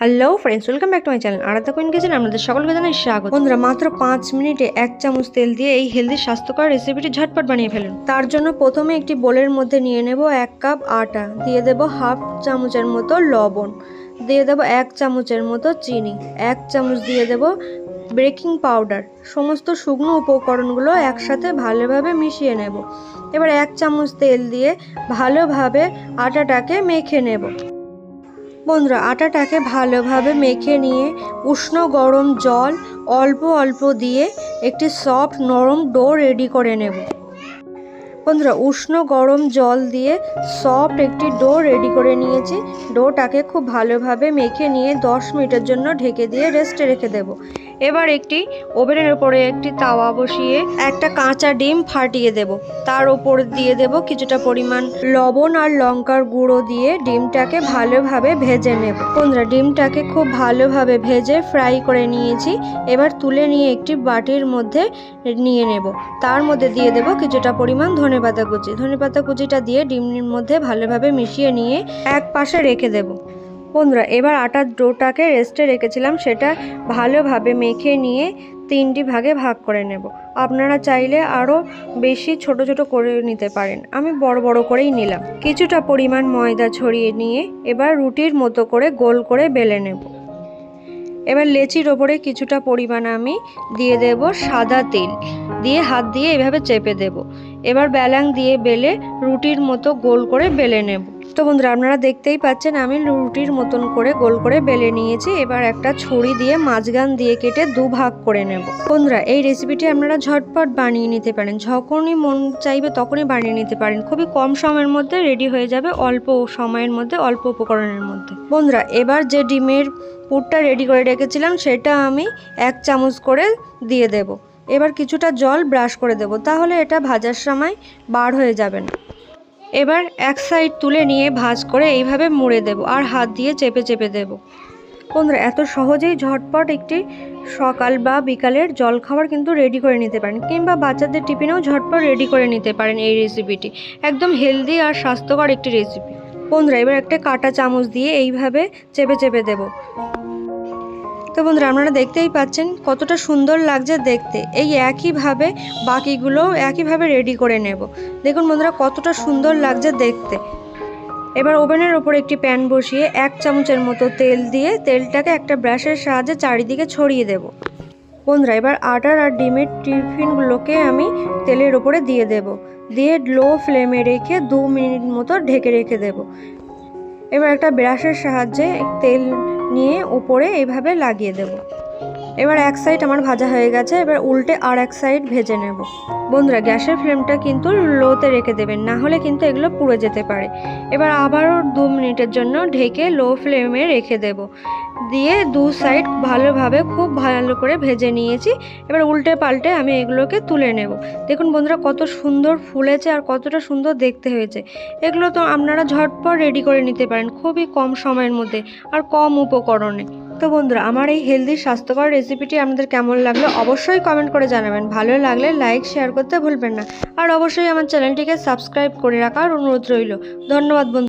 Hello friends welcome back to my channel Aradha queen kitchen আপনাদের সকলকে জানাই স্বাগত। বন্ধুরা, মাত্র পাঁচ মিনিটে এক চামচ তেল দিয়ে এই হেলদি স্বাস্থ্যকর রেসিপিটি ঝটপট বানিয়ে ফেলুন। তার জন্য প্রথমে একটি বোলের মধ্যে নিয়ে নেব এক কাপ আটা, দিয়ে দেব হাফ চামচের মতো লবণ, দিয়ে দেব এক চামচের মতো চিনি, এক চামচ দিয়ে দেব বেকিং পাউডার সমস্ত শুকনো উপকরণগুলো একসাথে ভালোভাবে মিশিয়ে নেব। এবার এক চামচ তেল দিয়ে ভালোভাবে আটাটাকে মেখে নেব। বন্ধুরা, আটাটাকে ভালোভাবে মেখে নিয়ে উষ্ণ গরম জল অল্প অল্প দিয়ে একটি সফট নরম ডো রেডি করে নেব। বন্ধুরা, উষ্ণ গরম জল দিয়ে সফট একটি ডো রেডি করে নিয়েছি। ডোটাকে খুব ভালোভাবে মেখে নিয়ে দশ মিনিটের জন্য ঢেকে দিয়ে রেস্টে রেখে দেব। এবার একটি ওভেনের উপরে একটি তাওয়া বসিয়ে একটা কাঁচা ডিম ফাটিয়ে দেব। তার ওপর দিয়ে দেব কিছুটা পরিমাণ লবণ আর লঙ্কার গুঁড়ো দিয়ে ডিমটাকে ভালোভাবে ভেজে নেব। বন্ধুরা, ডিমটাকে খুব ভালোভাবে ভেজে ফ্রাই করে নিয়েছি। এবার তুলে নিয়ে একটি বাটির মধ্যে নিয়ে নেব। তার মধ্যে দিয়ে দেব কিছুটা পরিমাণ ধনেপাতা কুচি। ধনেপাতা কুচিটা দিয়ে ডিমের মধ্যে ভালোভাবে মিশিয়ে নিয়ে এক পাশে রেখে দেব। বন্ধুরা, এবার আটার ডোটাকে রেস্টে রেখেছিলাম, সেটা ভালোভাবে মেখে নিয়ে তিনটি ভাগে ভাগ করে নেব। আপনারা চাইলে আরও বেশি ছোট ছোট করে নিতে পারেন। আমি বড় বড় করেই নিলাম। কিছুটা পরিমাণ ময়দা ছড়িয়ে নিয়ে এবার রুটির মতো করে গোল করে বেলে নেব। এবার লেচির ওপরে কিছুটা পরিমাণ আমি দিয়ে দেব সাদা তেল। দিয়ে হাত দিয়ে এভাবে চেপে দেব। এবার ব্যালাং দিয়ে বেলে রুটির মতো গোল করে বেলে নেব। তো বন্ধুরা, আপনারা দেখতেই পাচ্ছেন আমি রুটির মতন করে গোল করে বেলে নিয়েছি। এবার একটা ছুরি দিয়ে মাঝগান দিয়ে কেটে দু ভাগ করে নেব। বন্ধুরা, এই রেসিপিটি আপনারা ঝটপট বানিয়ে নিতে পারেন। যখনই মন চাইবে তখনই বানিয়ে নিতে পারেন। খুবই কম সময়ের মধ্যে রেডি হয়ে যাবে, অল্প সময়ের মধ্যে, অল্প উপকরণের মধ্যে। বন্ধুরা, এবার যে ডিমের পুরটা রেডি করে রেখেছিলাম, সেটা আমি এক চামচ করে দিয়ে দেব। এবার কিছুটা জল ব্রাশ করে দেব, তাহলে এটা ভাজার সময় বার হয়ে যাবে না। এবার এক সাইড তুলে নিয়ে ভাজ করে এইভাবে মুড়ে দেব আর হাত দিয়ে চেপে চেপে দেব। বন্ধুরা, এত সহজেই ঝটপট একটি সকাল বা বিকালের জল খাবার কিন্তু রেডি করে নিতে পারেন, কিংবা বাচ্চাদের টিফিনেও ঝটপট রেডি করে নিতে পারেন এই রেসিপিটি একদম হেলদি আর স্বাস্থ্যকর একটি রেসিপি বন্ধুরা, এবার একটা কাটা চামচ দিয়ে এইভাবে চেপে চেপে দেব। তো বন্ধুরা, আপনারা দেখতেই পাচ্ছেন কতটা সুন্দর লাগছে দেখতে। এই একইভাবে বাকিগুলো একইভাবে রেডি করে নেব। দেখুন বন্ধুরা, কতটা সুন্দর লাগছে দেখতে। এবার ওভেনের ওপর একটি প্যান বসিয়ে এক চামচের মতো তেল দিয়ে তেলটাকে একটা ব্রাশের সাহায্যে চারিদিকে ছড়িয়ে দেব। বন্ধুরা, এবার আটার আর ডিমের টিফিনগুলোকে আমি তেলের ওপরে দিয়ে দেব। দিয়ে লো ফ্লেমে রেখে দু মিনিট মতো ঢেকে রেখে দেব। এবার একটা ব্রাশের সাহায্যে তেল নিয়ে উপরে এভাবে লাগিয়ে দেব। এবার এক সাইড আমার ভাজা হয়ে গেছে, এবার উল্টে আর এক সাইড ভেজে নেব। বন্ধুরা, গ্যাসের ফ্লেমটা কিন্তু লোতে রেখে দেবেন, না হলে কিন্তু এগুলো পুড়ে যেতে পারে। এবার আবারও দু মিনিটের জন্য ঢেকে লো ফ্লেমে রেখে দেব। দিয়ে দু সাইড ভালোভাবে খুব ভালো করে ভেজে নিয়েছি। এবার উল্টে পাল্টে আমি এগুলোকে তুলে নেব। দেখুন বন্ধুরা, কত সুন্দর ফুলেছে আর কতটা সুন্দর দেখতে হয়েছে। এগুলো তো আপনারা ঝটপট রেডি করে নিতে পারেন, খুবই কম সময়ের মধ্যে আর কম উপকরণে। তো বন্ধুরা, আমার এই হেলদি স্বাস্থ্যকর রেসিপিটি আপনাদের কেমন লাগল অবশ্যই কমেন্ট করে জানাবেন। ভালো লাগলে লাইক শেয়ার করতে ভুলবেন না। আর অবশ্যই আমার চ্যানেলটিকে সাবস্ক্রাইব করে রাখার অনুরোধ রইল। ধন্যবাদ বন্ধু